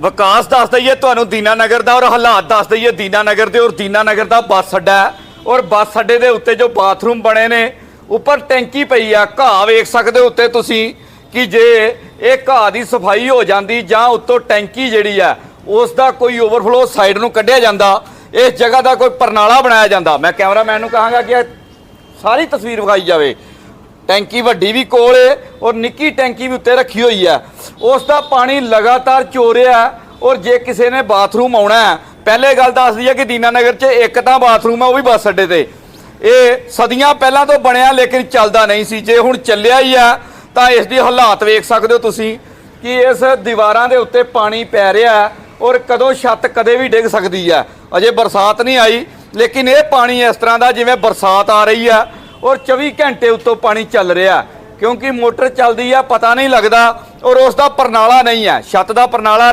ਵਿਕਾਸ ਦੱਸ ਦਈਏ, ਤੁਹਾਨੂੰ ਦੀਨਾ ਨਗਰ ਦਾ ਔਰ ਹਾਲਾਤ ਦੱਸ ਦਈਏ। ਦੀਨਾਨਗਰ ਦੇ ਔਰ ਦੀਨਾ ਨਗਰ ਦਾ ਬੱਸ ਅੱਡਾ ਹੈ ਔਰ ਬੱਸ ਅੱਡੇ ਦੇ ਉੱਤੇ ਜੋ ਬਾਥਰੂਮ ਬਣੇ ਨੇ, ਉੱਪਰ ਟੈਂਕੀ ਪਈ ਆ। ਘਾਹ ਵੇਖ ਸਕਦੇ ਹੋ ਉੱਤੇ ਤੁਸੀਂ ਕਿ ਜੇ ਇਹ ਘਾਹ ਦੀ ਸਫ਼ਾਈ ਹੋ ਜਾਂਦੀ ਜਾਂ ਉੱਤੋਂ ਟੈਂਕੀ ਜਿਹੜੀ ਆ, ਉਸ ਦਾ ਕੋਈ ਓਵਰਫਲੋ ਸਾਈਡ ਨੂੰ ਕੱਢਿਆ ਜਾਂਦਾ, ਇਸ ਜਗ੍ਹਾ ਦਾ ਕੋਈ ਪਰਨਾਲਾ ਬਣਾਇਆ ਜਾਂਦਾ। ਮੈਂ ਕੈਮਰਾਮੈਨ ਨੂੰ ਕਹਾਂਗਾ ਕਿ ਸਾਰੀ ਤਸਵੀਰ ਵਿਖਾਈ ਜਾਵੇ। ਟੈਂਕੀ ਵੱਡੀ ਵੀ ਕੋਲ ਏ ਔਰ ਨਿੱਕੀ ਟੈਂਕੀ ਵੀ ਉੱਤੇ ਰੱਖੀ ਹੋਈ ਹੈ ਉਸ ਦਾ ਪਾਣੀ ਲਗਾਤਾਰ ਚੋਰਿਆ ਔਰ ਜੇ ਕਿਸੇ ਨੇ ਬਾਥਰੂਮ ਆਉਣਾ ਹੈ ਪਹਿਲੇ ਗੱਲ ਦੱਸਦੀ ਹੈ ਕਿ ਦੀਨਾਨਗਰ 'ਚ ਇੱਕ ਤਾਂ ਬਾਥਰੂਮ ਹੈ ਉਹ ਵੀ ਬੱਸ ਅੱਡੇ ਤੇ। ਇਹ ਸਦੀਆਂ ਪਹਿਲਾਂ ਤੋਂ ਬਣਿਆ ਲੇਕਿਨ ਚੱਲਦਾ ਨਹੀਂ ਸੀ। ਜੇ ਹੁਣ ਚੱਲਿਆ ਹੀ ਆ, ਤਾਂ ਇਸ ਦੀ ਹਾਲਾਤ ਵੇਖ ਸਕਦੇ ਹੋ ਤੁਸੀਂ ਕਿ ਇਸ ਦੀਵਾਰਾਂ ਦੇ ਉੱਤੇ ਪਾਣੀ ਪੈ ਰਿਹਾ ਔਰ ਕਦੋਂ ਛੱਤ ਕਦੇ ਵੀ ਡਿੱਗ ਸਕਦੀ ਹੈ ਅਜੇ ਬਰਸਾਤ ਨਹੀਂ ਆਈ, ਲੇਕਿਨ ਇਹ ਪਾਣੀ ਇਸ ਤਰ੍ਹਾਂ ਦਾ ਜਿਵੇਂ ਬਰਸਾਤ ਆ ਰਹੀ ਆ ਔਰ 24 ਘੰਟੇ ਉੱਤੋਂ ਪਾਣੀ ਚੱਲ ਰਿਹਾ। ਕਿਉਂਕਿ ਮੋਟਰ ਚੱਲਦੀ ਆ, ਪਤਾ ਨਹੀਂ ਲੱਗਦਾ ਔਰ ਉਸ ਦਾ ਪਰਨਾਲਾ ਨਹੀਂ ਹੈ ਛੱਤ ਦਾ ਪਰਨਾਲਾ ਨਹੀਂ